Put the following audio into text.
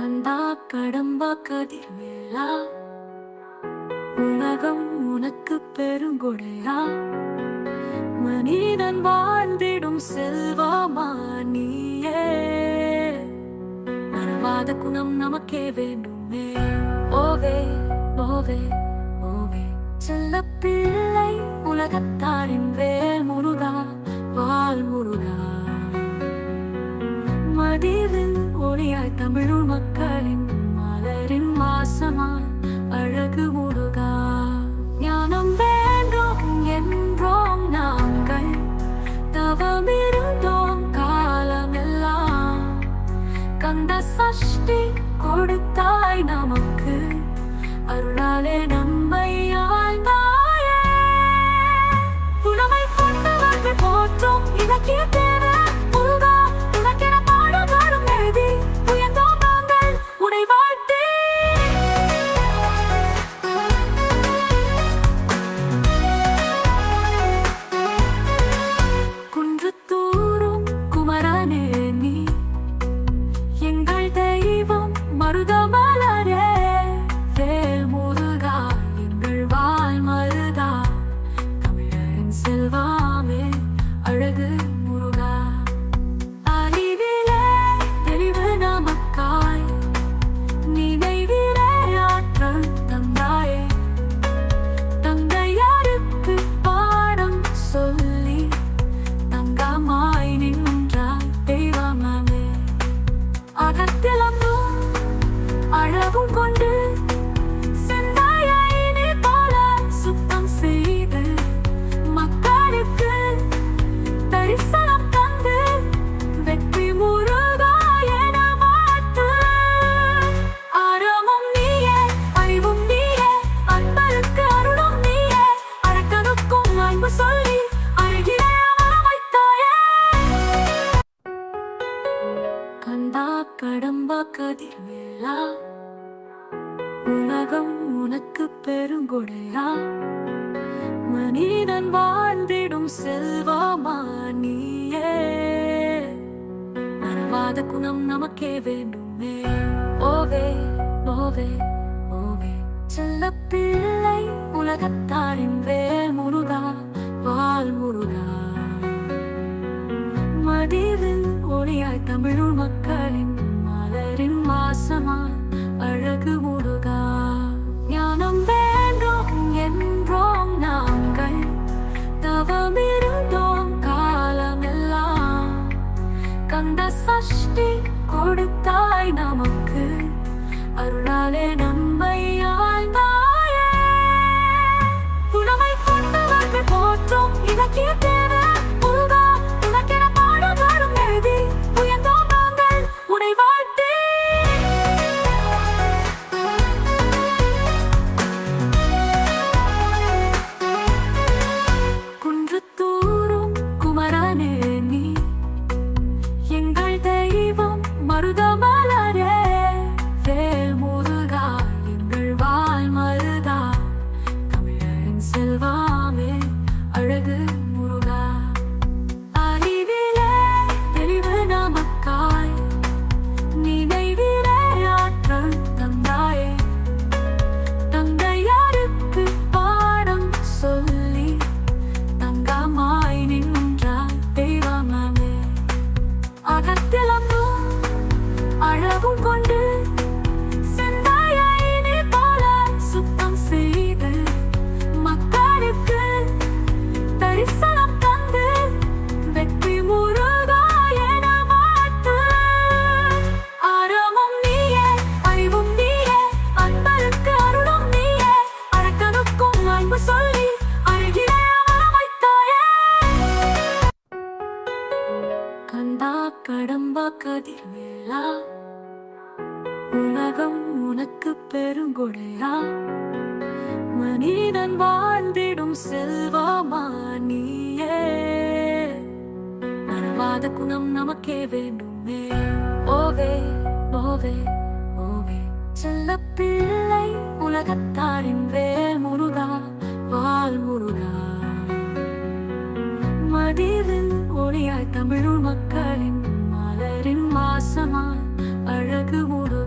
கந்தா கடம்பா கதிர்வேலா? உலகம் உனக்கு பெருங்கொடையா? மனிதன் வாழ்ந்திடும் செல்வமா நீயே மறவாத குணம் நமக்கே வேண்டுமே. ஓவே ஓவே ஓவே செல்ல பிள்ளை உலகத்தாரின் வேல் முருகா வாழ் முருகா. மதிவில் ஒளியாய் தமிழ் மக்களின் மலரின் வாசமாய் அழகு முருகா. தரிசனம் தந்து வெற்றி முருகா என வாழ்த்து. அறமும் நீயே அறிவும் நீயே அன்பருக்கு அருளும் நீயே. அரக்கனுக்கும் அன்பு சொல்லி கந்தா கடம்பா உலகம் உனக்கு பெருங்கொடையா. மனிதன் வாழ்ந்திடும் செ மறவாத குணம் நமக்கே வேண்டுமே. ஓவே ஓவே ஓவே செல்ல பிள்ளை உலகத்தாரின் வேல் முருகா வால் முருகா. மதிவில் ஒளியாய் தமிழ் மக்களின் மலரின் வாசமாய் அழகு முருகா. அந்த சஷ்டி கொடுத்தாய் நமக்கு. அருளாலே கடம்பா கதிர்வேலா உலகம் உனக்கு பெருங்கொடையா? மனிதன் வாழ்ந்திடும் செல்வமா நீயே மறவாத குணம் நமக்கே வேண்டுமே. ஓவே ஓவே ஓவே. செல்ல பிள்ளை உலகத்தாரின் வேல் முருகா வாழ் முருகா. நேசமாய் அழகு ஒரு